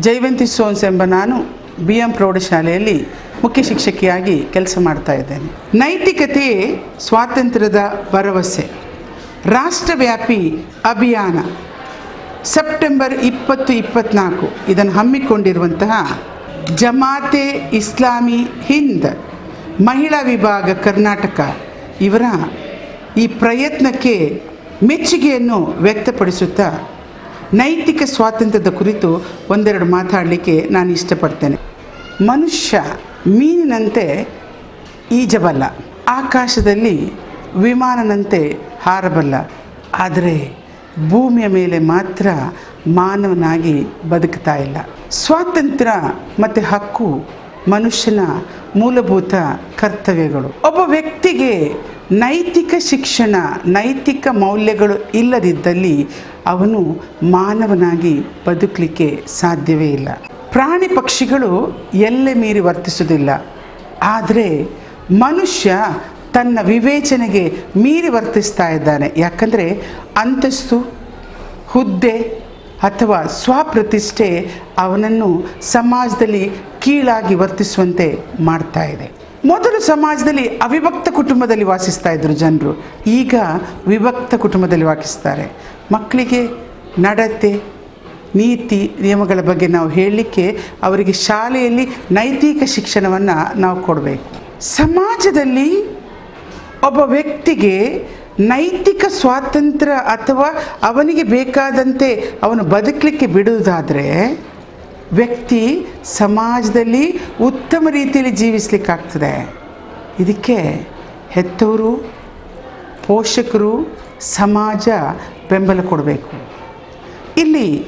ಜೈವಂತಿ ಸೋನ್ಸ್ ಎಂಬ ನಾನು B M ಪ್ರೌಢಶಾಲೆಯಲ್ಲಿ ಮುಖ್ಯ ಶಿಕ್ಷಕಿಯಾಗಿ ಕೆಲಸ ಮಾಡ್ತಾ ಇದ್ದೇನೆ. ನೈತಿಕತೆಯೇ ಸ್ವಾತಂತ್ರ್ಯದ ಭರವಸೆ. ರಾಷ್ಟ್ರವ್ಯಾಪಿ ಅಭಿಯಾನ. ಸೆಪ್ಟೆಂಬರ್ ಇಪ್ಪತ್ತು ಇಪ್ಪತ್ನಾಲ್ಕು ಇದನ್ನು ಹಮ್ಮಿಕೊಂಡಿರುವಂತಹ ಜಮಾತೆ ಇಸ್ಲಾಮಿ ಹಿಂದ್ ಮಹಿಳಾ ವಿಭಾಗ ಕರ್ನಾಟಕ ಇವರ ಈ ಪ್ರಯತ್ನಕ್ಕೆ ಮೆಚ್ಚುಗೆಯನ್ನು ವ್ಯಕ್ತಪಡಿಸುತ್ತಾ ನೈತಿಕ ಸ್ವಾತಂತ್ರ್ಯದ ಕುರಿತು ಒಂದೆರಡು ಮಾತಾಡಲಿಕ್ಕೆ ನಾನು ಇಷ್ಟಪಡ್ತೇನೆ. ಮನುಷ್ಯ ಮೀನಿನಂತೆ ಈಜಬಲ್ಲ. ಆಕಾಶದಲ್ಲಿ ವಿಮಾನನಂತೆ ಹಾರಬಲ್ಲ. ಆದರೆ ಭೂಮಿಯ ಮೇಲೆ ಮಾತ್ರ ಮಾನವನಾಗಿ ಬದುಕ್ತಾ ಇಲ್ಲ. ಸ್ವಾತಂತ್ರ್ಯ ಮತ್ತು ಹಕ್ಕು ಮನುಷ್ಯನ ಮೂಲಭೂತ ಕರ್ತವ್ಯಗಳು. ಒಬ್ಬ ವ್ಯಕ್ತಿಗೆ ನೈತಿಕ ಶಿಕ್ಷಣ, ನೈತಿಕ ಮೌಲ್ಯಗಳು ಇಲ್ಲದಿದ್ದಲ್ಲಿ ಅವನು ಮಾನವನಾಗಿ ಬದುಕಲಿಕ್ಕೆ ಸಾಧ್ಯವೇ ಇಲ್ಲ. ಪ್ರಾಣಿ ಪಕ್ಷಿಗಳು ಎಲ್ಲೆ ಮೀರಿ ವರ್ತಿಸುವುದಿಲ್ಲ. ಆದರೆ ಮನುಷ್ಯ ತನ್ನ ವಿವೇಚನೆಗೆ ಮೀರಿ ವರ್ತಿಸ್ತಾ ಇದ್ದಾನೆ. ಯಾಕಂದರೆ ಅಂತಸ್ತು, ಹುದ್ದೆ ಅಥವಾ ಸ್ವಪ್ರತಿಷ್ಠೆ ಅವನನ್ನು ಸಮಾಜದಲ್ಲಿ ಕೀಳಾಗಿ ವರ್ತಿಸುವಂತೆ ಮಾಡ್ತಾ ಇದೆ. ಮೊದಲು ಸಮಾಜದಲ್ಲಿ ಅವಿಭಕ್ತ ಕುಟುಂಬದಲ್ಲಿ ವಾಸಿಸ್ತಾ ಇದ್ದರು ಜನರು. ಈಗ ವಿಭಕ್ತ ಕುಟುಂಬದಲ್ಲಿ ವಾಸಿಸ್ತಾರೆ. ಮಕ್ಕಳಿಗೆ ನಡತೆ, ನೀತಿ, ನಿಯಮಗಳ ಬಗ್ಗೆ ನಾವು ಹೇಳಲಿಕ್ಕೆ ಅವರಿಗೆ ಶಾಲೆಯಲ್ಲಿ ನೈತಿಕ ಶಿಕ್ಷಣವನ್ನು ನಾವು ಕೊಡಬೇಕು. ಸಮಾಜದಲ್ಲಿ ಒಬ್ಬ ವ್ಯಕ್ತಿಗೆ ನೈತಿಕ ಸ್ವಾತಂತ್ರ್ಯ ಅಥವಾ ಅವನಿಗೆ ಬೇಕಾದಂತೆ ಅವನು ಬದುಕಲಿಕ್ಕೆ ಬಿಡುವುದಾದರೆ ವ್ಯಕ್ತಿ ಸಮಾಜದಲ್ಲಿ ಉತ್ತಮ ರೀತಿಯಲ್ಲಿ ಜೀವಿಸಲಿಕ್ಕಾಗ್ತದೆ. ಇದಕ್ಕೆ ಹೆತ್ತವರು, ಪೋಷಕರು, ಸಮಾಜ ಬೆಂಬಲ ಕೊಡಬೇಕು. ಇಲ್ಲಿ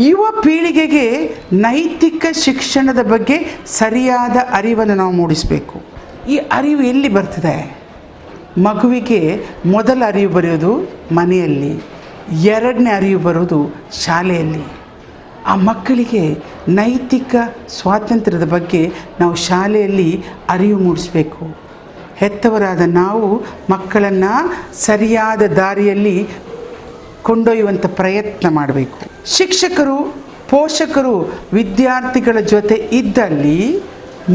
ಯುವ ಪೀಳಿಗೆಗೆ ನೈತಿಕ ಶಿಕ್ಷಣದ ಬಗ್ಗೆ ಸರಿಯಾದ ಅರಿವನ್ನು ನಾವು ಮೂಡಿಸಬೇಕು. ಈ ಅರಿವು ಎಲ್ಲಿ ಬರ್ತದೆ? ಮಗುವಿಗೆ ಮೊದಲ ಅರಿವು ಬರೆಯೋದು ಮನೆಯಲ್ಲಿ, ಎರಡನೇ ಅರಿವು ಬರೋದು ಶಾಲೆಯಲ್ಲಿ. ಆ ಮಕ್ಕಳಿಗೆ ನೈತಿಕ ಸ್ವಾತಂತ್ರ್ಯದ ಬಗ್ಗೆ ನಾವು ಶಾಲೆಯಲ್ಲಿ ಅರಿವು ಮೂಡಿಸಬೇಕು. ಹೆತ್ತವರಾದ ನಾವು ಮಕ್ಕಳನ್ನು ಸರಿಯಾದ ದಾರಿಯಲ್ಲಿ ಕೊಂಡೊಯ್ಯುವಂಥ ಪ್ರಯತ್ನ ಮಾಡಬೇಕು. ಶಿಕ್ಷಕರು, ಪೋಷಕರು, ವಿದ್ಯಾರ್ಥಿಗಳ ಜೊತೆ ಇದ್ದಲ್ಲಿ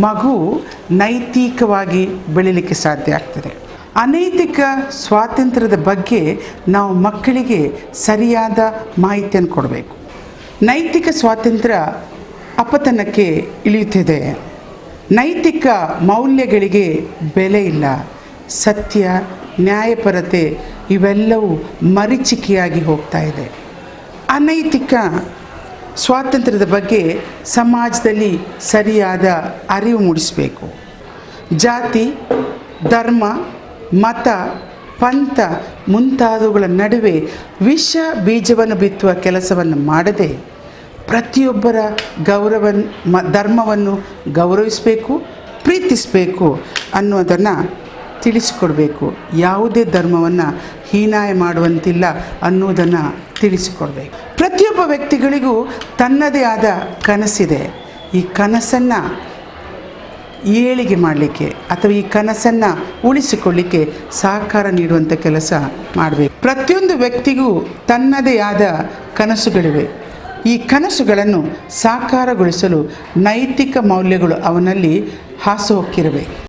ಮಗು ನೈತಿಕವಾಗಿ ಬೆಳೀಲಿಕ್ಕೆ ಸಾಧ್ಯ ಆಗ್ತದೆ. ಅನೈತಿಕ ಸ್ವಾತಂತ್ರ್ಯದ ಬಗ್ಗೆ ನಾವು ಮಕ್ಕಳಿಗೆ ಸರಿಯಾದ ಮಾಹಿತಿಯನ್ನು ಕೊಡಬೇಕು. ನೈತಿಕ ಸ್ವಾತಂತ್ರ್ಯ ಅಪತನಕ್ಕೆ ಇಳಿಯುತ್ತಿದೆ. ನೈತಿಕ ಮೌಲ್ಯಗಳಿಗೆ ಬೆಲೆ ಇಲ್ಲ. ಸತ್ಯ, ನ್ಯಾಯಪರತೆ ಇವೆಲ್ಲವೂ ಮರಿಚಿಕೆಯಾಗಿ ಹೋಗ್ತಾ ಇದೆ. ಅನೈತಿಕ ಸ್ವಾತಂತ್ರ್ಯದ ಬಗ್ಗೆ ಸಮಾಜದಲ್ಲಿ ಸರಿಯಾದ ಅರಿವು ಮೂಡಿಸಬೇಕು. ಜಾತಿ, ಧರ್ಮ, ಮತ, ಪಂಥ ಮುಂತಾದವುಗಳ ನಡುವೆ ವಿಷ ಬೀಜವನ್ನು ಬಿತ್ತುವ ಕೆಲಸವನ್ನು ಮಾಡದೆ ಪ್ರತಿಯೊಬ್ಬರ ಗೌರವ ಮ, ಧರ್ಮವನ್ನು ಗೌರವಿಸಬೇಕು, ಪ್ರೀತಿಸಬೇಕು ಅನ್ನೋದನ್ನು ತಿಳಿಸಿಕೊಡಬೇಕು. ಯಾವುದೇ ಧರ್ಮವನ್ನು ಹೀನಾಯ ಮಾಡುವಂತಿಲ್ಲ ಅನ್ನೋದನ್ನು ತಿಳಿಸಿಕೊಡ್ಬೇಕು. ಪ್ರತಿಯೊಬ್ಬ ವ್ಯಕ್ತಿಗಳಿಗೂ ತನ್ನದೇ ಆದ ಕನಸಿದೆ. ಈ ಕನಸನ್ನು ಏಳಿಗೆ ಮಾಡಲಿಕ್ಕೆ ಅಥವಾ ಈ ಕನಸನ್ನು ಉಳಿಸಿಕೊಳ್ಳಿಕ್ಕೆ ಸಹಕಾರ ನೀಡುವಂಥ ಕೆಲಸ ಮಾಡಬೇಕು. ಪ್ರತಿಯೊಂದು ವ್ಯಕ್ತಿಗೂ ತನ್ನದೇ ಆದ ಕನಸುಗಳಿವೆ. ಈ ಕನಸುಗಳನ್ನು ಸಾಕಾರಗೊಳಿಸಲು ನೈತಿಕ ಮೌಲ್ಯಗಳು ಅವನಲ್ಲಿ ಹಾಸು ಹೊಕ್ಕಿರಬೇಕು